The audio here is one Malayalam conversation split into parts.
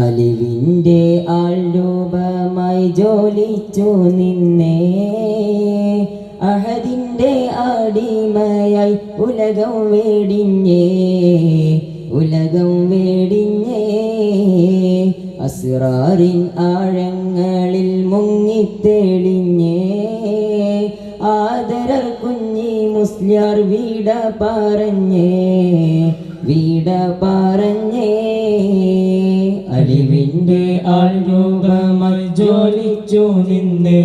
അലിവിന്റെ ആൾരൂപമായി ജോലിച്ചു നിന്നേ. അഹദിന്റെ അടിമയായി ഉലകം വേടിഞ്ഞേ. ഉലകം വേടിഞ്ഞേ. അസ്റാറിൻ ആഴങ്ങളിൽ മുങ്ങിത്തെളിഞ്ഞേ. ആദരർ കുഞ്ഞി മുസ്ലിയാർ വീട പറഞ്ഞേ. വീട പറഞ്ഞേ. അലിവിന്റെ ആൾ രൂപമായി ജോലിച്ചു നിന്നേ.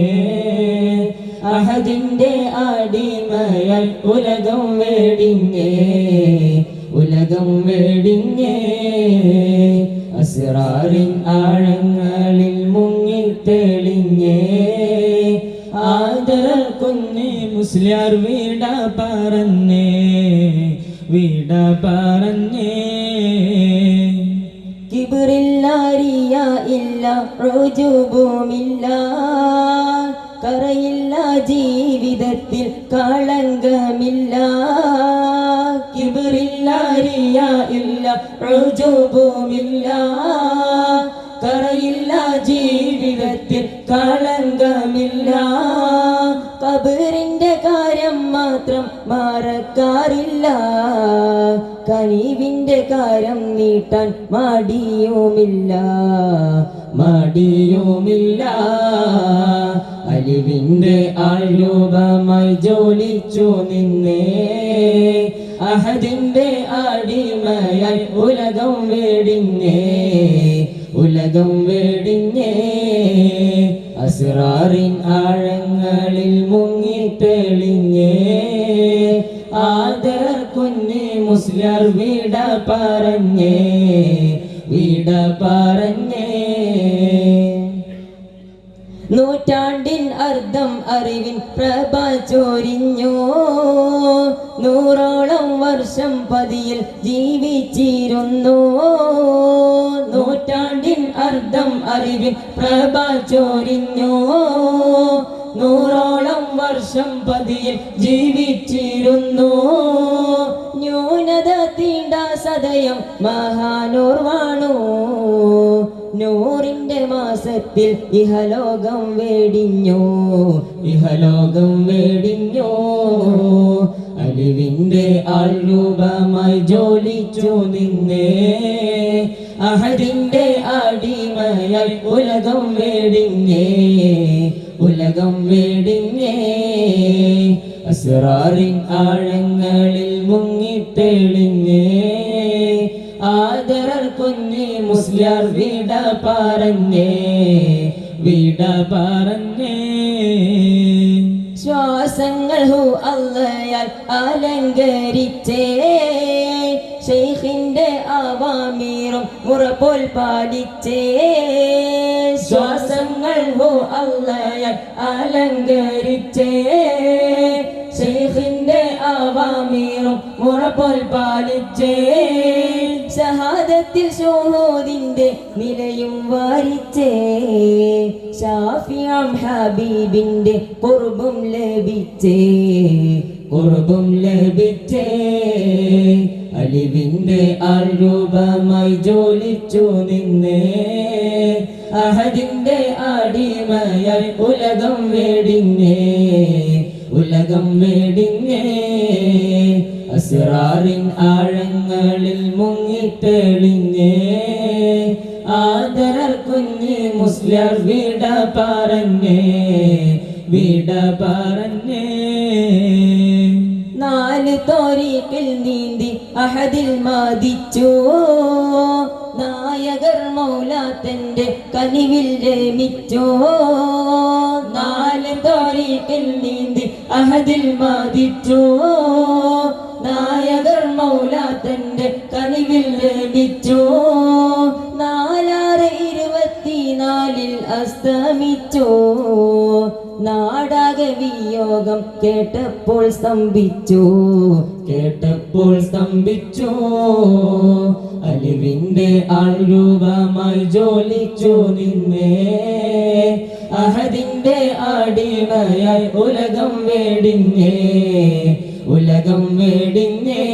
അഹദിന്റെ അടിമയായി ഉലകം വേടിങ്ങേ ഉലകം വേടിങ്ങേ അസിറാറിൻ ആഴങ്ങളിൽ മുങ്ങി മുങ്ങിത്തെളിഞ്ഞേ ആദര കുഞ്ഞി മുസ്ലിയാർ വീട പറഞ്ഞേ വീട പറഞ്ഞേ റുജുബുമില്ല. കറയില്ല ജീവിതത്തിൽ കളങ്കമില്ല. കിബിറില്ലാരിയ ഇല്ല റുജുബുമില്ല. കറയില്ല ജീവിതത്തിൽ കളങ്കമില്ല. കബറിന്റെ കാര്യം മാത്രം മറക്കാറില്ല. കനിവിന്റെ കാരം നീട്ടാൻ മടിയുമില്ല. മടിയുമില്ല. അലിവിന്റെ ആൾരൂപമായി ജോലിച്ചു നിന്നേ. അഹദിന്റെ അടിമയായി ഉലകം വേടിഞ്ഞേ. ഉലകം വേടിഞ്ഞേ. അസുറാറിൻ ആഴങ്ങളിൽ മുങ്ങി ആദരർ കുഞ്ഞ് മുസ്ലിർ വീട പറഞ്ഞേ വീട പറഞ്ഞേ. നൂറ്റാണ്ടിൻ അർദ്ധം അറിവിൻ പ്രഭ ചോരിഞ്ഞു. നൂറോളം വർഷം പതിയിൽ ജീവിച്ചിരുന്നു. നൂറ്റാണ്ടിൻ അർദ്ധം അറിവിൻ പ്രഭ ചോരിഞ്ഞു. നൂറോളം വർഷം പതിയിൽ ജീവിച്ചിരുന്നു. തീണ്ട മഹാനൂർവാണു. മഹാനൂർ വാണു നൂറിന്റെ മാസത്തിൽ ഇഹലോകം വേടിഞ്ഞു. ഇഹലോകം വേടിഞ്ഞു. അലിവിന്റെ ആൾരൂപമായി ജോലിച്ചു നിന്നേ. അഹദിന്റെ അടിമയായി ഉലകം വേടിഞ്ഞേ. ഉലകം വേടിഞ്ഞേ. അസ്റാറിൻ ആഴങ്ങളിൽ മുങ്ങിത്തെളിഞ്ഞേ കുഞ്ഞി മുസ്ലിയാർ വീട പറഞ്ഞേ വീട പറഞ്ഞേ. ശ്വാസങ്ങൾ ഹു അല്ലയാൽ അലങ്കരിച്ചേ ഷെയ്ഖിന്റെ ആവാമീറും ഉറപ്പോൽ പാലിച്ചേ. ശ്വാസങ്ങൾ ഹോ അല്ലയാൽ അലങ്കരിച്ചേ ഷെയ്ഖിന്റെ ആവാമീറും ഉറപ്പോൽ പാലിച്ചേ. ഷഹാദത്തിൽ ഷോഹോദിന്റെ നിലയും വാരിച്ചേ. ഷാഫിയാം ഹബീബിന്റെ കുർബും ലഭിച്ചേ. കുർബും ലഭിച്ചേ. അലിവിന്റെ അരൂപമായി രൂപമായി ജോലിച്ചു നിന്നേ. അഹദിന്റെ അടിമയായി ഉലകം വേടിഞ്ഞേ. ഉലകം വേടിഞ്ഞേ. അസ്റാറിൻ ആഴങ്ങളിൽ മുങ്ങിട്ടെളിഞ്ഞേ ആദരർ കുഞ്ഞ് മുസ്ലിർ വീട പറഞ്ഞേ വീട പറഞ്ഞേ. നാല് തോരീക്കിൽ നീന്തി അഹദിൽ മാതിച്ചു നായകർ മൗലാത്തന്റെ കനിവിൽ രമിച്ചോ. നാല് തോരീക്കിൽ നീന്തി അഹദിൽ മാതിച്ചു നായകർ മൗലാത്തന്റെ കനിവിൽ ലഭിച്ചു. നാലാറ് ഇരുപത്തിനാലിൽ അസ്തമിച്ചു. നാടക വിയോഗം കേട്ടപ്പോൾ സ്തംഭിച്ചു. കേട്ടപ്പോൾ സ്തംഭിച്ചു. അലിവിന്റെ അഴുവമായി ജോലിച്ചു നിന്നേ. അഹദിന്റെ അടിമയായി ഉലകം വേടിഞ്ഞേ. ഉലകം വേടിഞ്ഞേ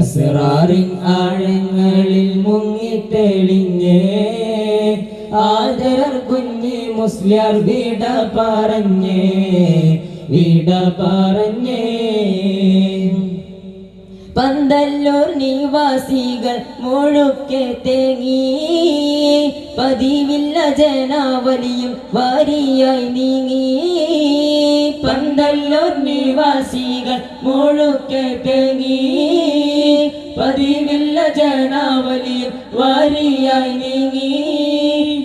അസറാറിൻ ആഴങ്ങളിൽ മുങ്ങിത്തെളിഞ്ഞേ ആദരർ കുഞ്ഞി മുസ്ലിയർ വീട പറഞ്ഞേ വീട പറഞ്ഞേ. പന്തല്ലൂർ നിവാസികൾ മുഴുക്കെ തേങ്ങി പതിവില്ല ജനാവലിയും വാരിയായി നീങ്ങി. പന്തല്ലൂർ നിവാസികൾ തേങ്ങി പതിവില്ല ജനാവലിയും വാരിയായി നീങ്ങി.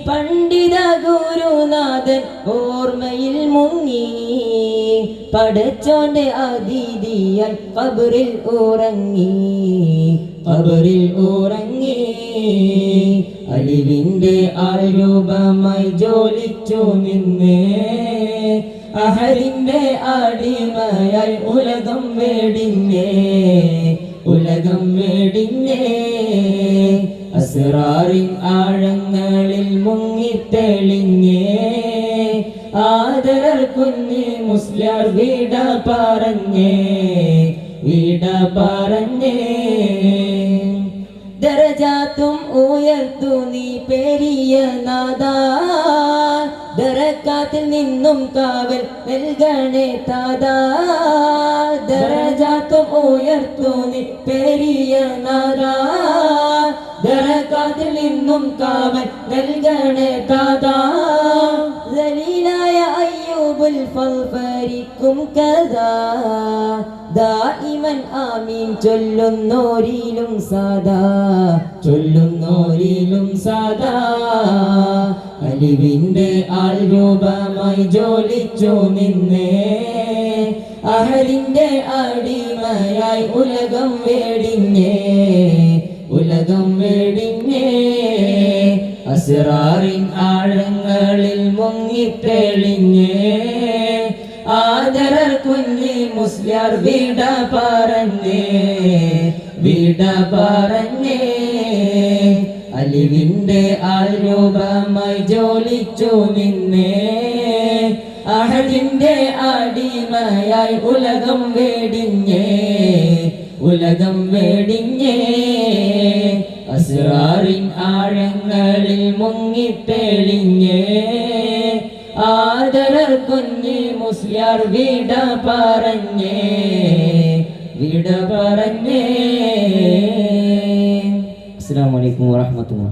പണ്ഡിത ഗുരുനാഥൻ ഓർമ്മയിൽ മുങ്ങി. പടച്ചോന്റെ അതിഥിയായി കബറിൽ ഉറങ്ങി. കബറിൽ ഉറങ്ങി. അലിവിന്റെ ആരൂപമായി ജോലിച്ചു നിന്നേ. അഹരിന്റെ അടിമയായി ഉലകം വേടിഞ്ഞേ ഉലകം വേടിഞ്ഞേ അസുറാറിൻ ആഴങ്ങളിൽ മുങ്ങിത്തെളിഞ്ഞേ ആദരർ കുഞ്ഞി മുസ്ലിം വീട പറഞ്ഞേ വീട പറഞ്ഞേ. ദരജാത്തും ഉയർത്തു നീ പെരിയ നാദാ. ദരക്കാത്തിൽ നിന്നും കാവൽ നൽകണേ താതാ. ഉയർത്തുനി പെരിയ നാരാ. ദരക്കാത്തിൽ നിന്നും കാവൽ നൽകണേ താതാ. ദലീലായ അയ്യൂബുൽ ഫൽഫരിക്കും കഥാ. ദായിമൻ ആമീൻ. ചൊല്ലുന്നോരിലും സദാ. ചൊല്ലുന്നോരിലും സദാ. അലിവിന്റെ ആൾ രൂപമായി ജോലിച്ചു നിന്നേ. അഹലിന്റെ അടിമയായി ഉലകം വേടിഞ്ഞേ. ഉലകം വേടിഞ്ഞേ. അസിറാറിൻ ആഴങ്ങളിൽ മുങ്ങിത്തെളിഞ്ഞേ ആദരർ കുഞ്ഞി മുസ്ലിയാർ വീട പറഞ്ഞേ വീട പറഞ്ഞേ. അലിവിന്റെ ആരൂപമായി രൂപമായി ജോലിച്ചു നിന്നേ അഹദിന്റെ അടിമയായി ഉലകം വേടിഞ്ഞേ ഉലകം വേടിഞ്ഞേ. അസുറാറിൻ ആഴങ്ങളിൽ മുങ്ങിത്തെളിഞ്ഞേ ആദരർ കുഞ്ഞി മുസ്ലിയാർ വിട പറഞ്ഞേ വിട പറഞ്ഞേ. അസ്സാം വലൈക്കും വാഹമത്തുള്ള